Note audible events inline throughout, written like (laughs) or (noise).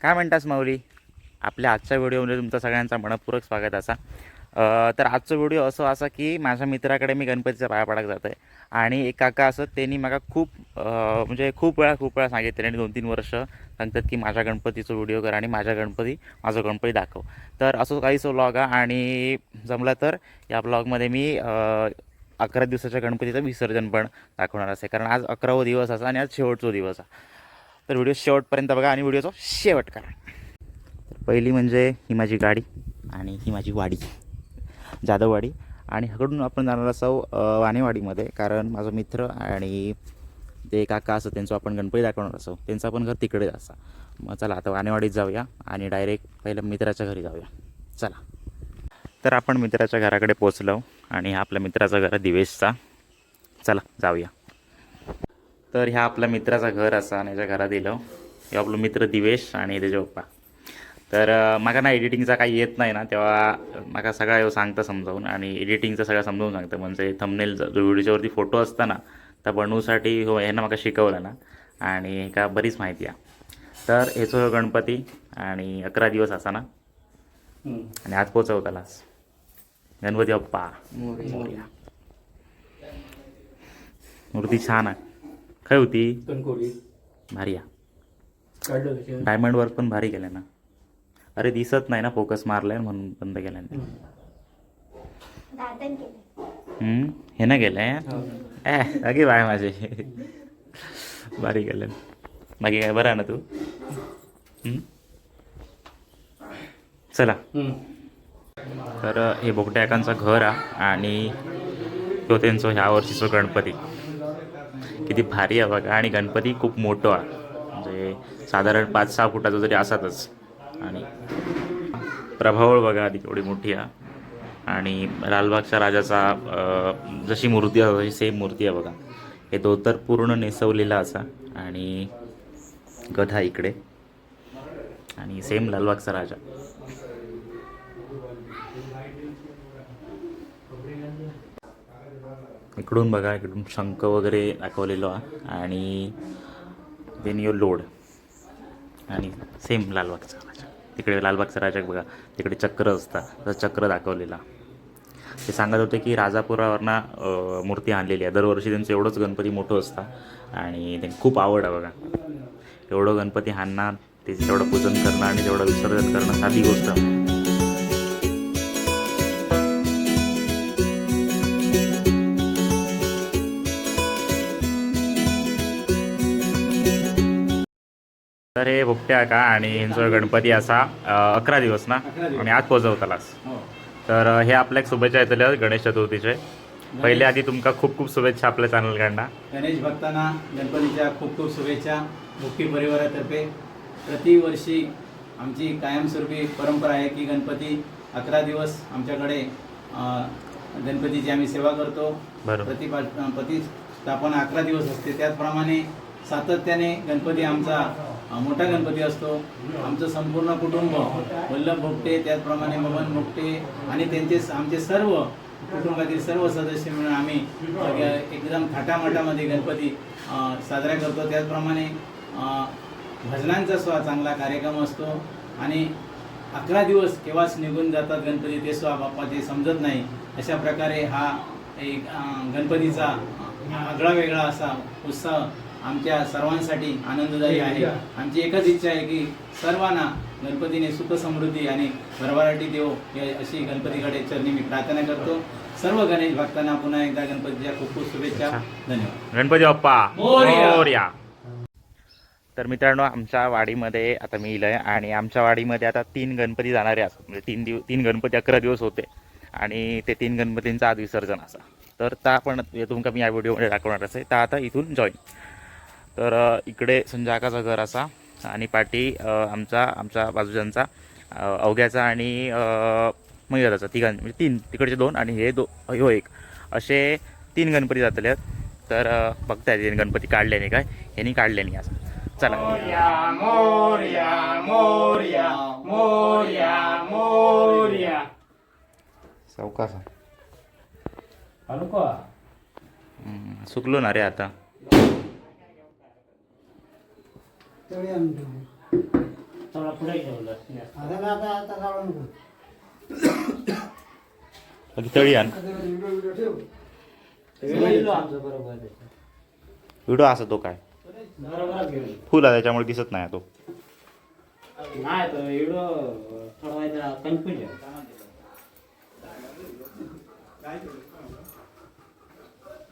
काय म्हणतास माऊली? आपल्या आजच्या व्हिडिओमध्ये तुमचा सगळ्यांचा मनपूर्वक स्वागत असा. तर आजचा व्हिडिओ असं असा की माझ्या मित्राकडे मी गणपतीचा पाया पडायला जातो आहे आणि एक काका असं त्यांनी मला खूप म्हणजे खूप वेळा खूप वेळा सांगितले आणि दोन तीन वर्ष सांगतात की माझ्या गणपतीचा व्हिडिओ कर आणि माझ्या गणपती माझा गणपती दाखव. तर असं काहीच व्लॉग आहे आणि जमलं तर या ब्लॉगमध्ये मी अकरा दिवसाच्या गणपतीचं विसर्जन पण दाखवणार असे. कारण आज अकरावा दिवस असा आणि आज शेवटचा दिवस आहे तर व्हिडिओ शेवटपर्यंत बघा आणि व्हिडिओचा शेवट करा. तर पहिली म्हणजे ही माझी गाडी आणि ही माझी वाडी जाधववाडी. आणि हकडून आपण जाणार असो वाणेवाडीमध्ये कारण माझा मित्र आणि ते काका असं त्यांचं आपण गणपती दाखवणार असो. त्यांचं पण घर तिकडेच असा. मग चला आता वाणेवाडीत जाऊया आणि डायरेक्ट पहिलं मित्राच्या घरी जाऊया. चला. तर आपण मित्राच्या घराकडे पोचलो आणि आपल्या मित्राचं घर दिवेशचा. चला जाऊया. तर ह्या आपल्या मित्राचा घर असा आणि याच्या घरात दिलं हे आपलं मित्र दिवेश आणि त्याचे पप्पा. तर माका ना एडिटिंगचा काही येत नाही ना तेव्हा माका सगळं ह्यो सांगता समजावून आणि एडिटिंगचं सगळं समजावून सांगतं. म्हणजे थंबनेल जो व्हिडिओच्यावरती फोटो असता ना त्या बनवूसाठी हो ह्यानं माका शिकवलं ना. आणि हे का बरीच माहिती आहे. तर हेचो ह्यो गणपती आणि अकरा दिवस असा ना. आणि आज पोचवतालाच गणपती बाप्पा. मूर्ती छान आहे. काय होती? कणकोली भारी काढलं त्याच्यावर. डायमंड वर्क पण भारी केलं ना. अरे दिसत नाही ना फोकस मारलाय म्हणून बंद केलं ना दातन केले हम्म, हे ना गेलंय हो. ए अगे बाय माझे. भारी केलं बाकी काय बरं आहे ना तू? हम्म? चला. हम्म. तर हे बोगट्याकांचं घर आहे आणि तो त्यांचं ह्या वर्षीचं गणपती. किती भारी आहे बघा. आणि गणपती खूप मोठं आहे. म्हणजे साधारण पाच सहा फुटाचा तरी असातच. आणि प्रभावळ बघा आधी केवढी मोठी आहे. आणि लालबागच्या राजाचा जशी मूर्ती आहे तशी सेम मूर्ती आहे बघा. हे धोतर पूर्ण नेसवलेला असा. आणि गधा इकडे. आणि सेम लालबागचा राजा. इकडून बघा इकडून शंख वगैरे दाखवलेलो आहे आणि देन यू लोड आणि सेम लालबागचा राजा. तिकडे लालबागचा राजा बघा तिकडे चक्र असतात तर चक्र दाखवलेला. ते सांगत होते की राजापुरावरनं मूर्ती आणलेली आहे. दरवर्षी त्यांचं एवढंच गणपती मोठं असतं. आणि त्यांना खूप आवड आहे बघा. एवढं गणपती हाणणार ते तेवढं पूजन करणं आणि तेवढं विसर्जन करणं साधी गोष्ट. हे भुकट्या का आणि ह्यांचा गणपती असा अकरा दिवस ना. आणि आज पोचवतालाच हो. तर हे आपल्या एक शुभेच्छा येतल्या गणेश चतुर्थीचे. पहिले आधी तुमका खूप खूप शुभेच्छा आपल्या चॅनलकडनं. गणेश भक्तांना गणपतीच्या खूप खूप शुभेच्छा. मुक्ती परिवारातर्फे प्रतिवर्षी आमची कायमस्वरूपी परंपरा आहे की गणपती अकरा दिवस आमच्याकडे गणपतीची आम्ही सेवा करतो. प्रतिपा प्रतिष्ठापना अकरा दिवस असते. त्याचप्रमाणे सातत्याने गणपती आमचा मोठा गणपती असतो. आमचं संपूर्ण कुटुंब वल्लभ भोगटे त्याचप्रमाणे ममन भोगटे आणि त्यांचे आमचे सर्व कुटुंबातील सर्व सदस्य मिळून आम्ही एकदम थाटामाटामध्ये गणपती साजरा करतो. त्याचप्रमाणे भजनांचा सुद्धा चांगला कार्यक्रम असतो आणि अकरा दिवस केव्हाच निघून जातात गणपती ते सुद्धा बाप्पाचे समजत नाही. अशा प्रकारे हा एक गणपतीचा आगळा वेगळा असा उत्साह आमच्या सर्वांसाठी आनंददायी आहे. आमची एकच इच्छा आहे की सर्वांना गणपतीने सुख समृद्धी आणि भरभराटी देव हे अशी गणपतीकडे चरणी मी प्रार्थना करतो. सर्व गणेश भक्तांना पुन्हा एकदा गणपतीच्या खूप खूप शुभेच्छा. धन्यवाद. गणपती बाप्पा. मोरया. तर मित्रांनो आमच्या वाडीमध्ये आता मी इलंय आणि आमच्या वाडीमध्ये आता तीन गणपती जाणारे असतात. म्हणजे तीन दिव तीन गणपती अकरा दिवस होते आणि ते तीन गणपतींचं आज विसर्जन असा. तर त्या पण तुमका मी या व्हिडिओमध्ये दाखवणार असे. तर आता इथून जॉईन तर इकडे संजाकाचं घर असा आणि पाठी आमचा आमच्या बाजूच्यांचा अ, अवघ्याचा आणि मयुराचा तिघां म्हणजे तीन तिकडचे दोन आणि हे दो ह्यो एक. असे तीन गणपती जातले आहेत. तर बघताय तीन गणपती काढल्याने काय? ह्यांनी काढल्याने असं. चला. चौकास सुकलो ना रे आता. तेवढे आणतो. पुढे ठेवलं आता ना आता आता काढू नको. बाकी तळी आण. व्हिडिओ बरोबर असा तो काय? घेऊन फुल आहे त्याच्यामुळे दिसत नाही तो. नाही तो व्हिडिओ थोडा कन्फ्युज आहे.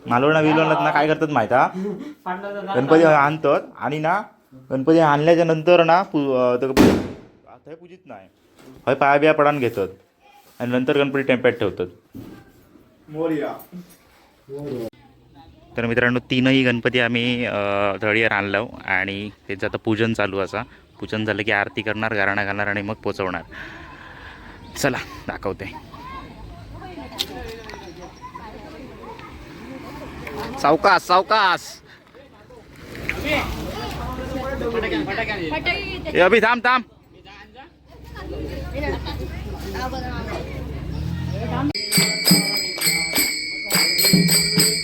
मालवणा विलवणात ना काय करतात माहिती हा? (laughs) गणपती आणतात आणि ना गणपती आणल्याच्या नंतर ना पू अं, तो थंय पूजित नाही. हय पाया बिया पडान घेतात. आणि नंतर गणपती टेम्प्यात ठेवतात. तर मित्रांनो तीनही गणपती आम्ही तळीवर आणलो आणि त्यांचं आता पूजन चालू असा. पूजन झालं की आरती करणार गारणा घालणार आणि मग पोचवणार. चला दाखवते. सावकाश सावकाश. ए अभि थांब थांब. चौकात चौकात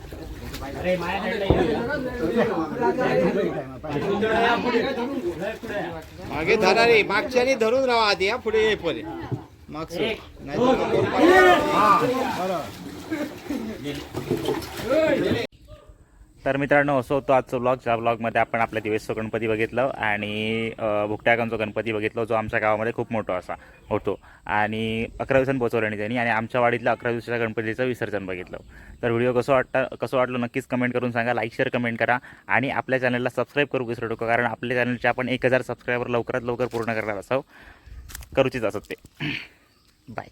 ये. मागे धरा रे मागच्याने धरून राहा आधी हा पुढे येईपर्यंत मागचं. एक, नाहीतर दोन, कोण पाहिजे. हा बरोबर तर मित्रांनो असं होतं आजचं ब्लॉग ज्या ब्लॉगमध्ये आपण आपल्या दिवसचं गणपती बघितलं आणि भुकट्याकांचा गणपती बघितलो जो आमच्या गावामध्ये खूप मोठा असा होतो. आणि अकरा दिवसांनी पोचवलं त्यांनी आणि आमच्या वाडीतल्या अकरा दिवसाच्या गणपतीचं विसर्जन बघितलं. तर व्हिडिओ कसं वाटतं कसं वाटलं नक्कीच कमेंट करून सांगा लाईक शेअर कमेंट करा आणि आपल्या चॅनलला सबस्क्राईब करू विसरू नका कारण आपल्या चॅनलचे आपण एक हजार सबस्क्रायबर लवकरात लवकर पूर्ण करणार असं करूचीच असत. ते बाय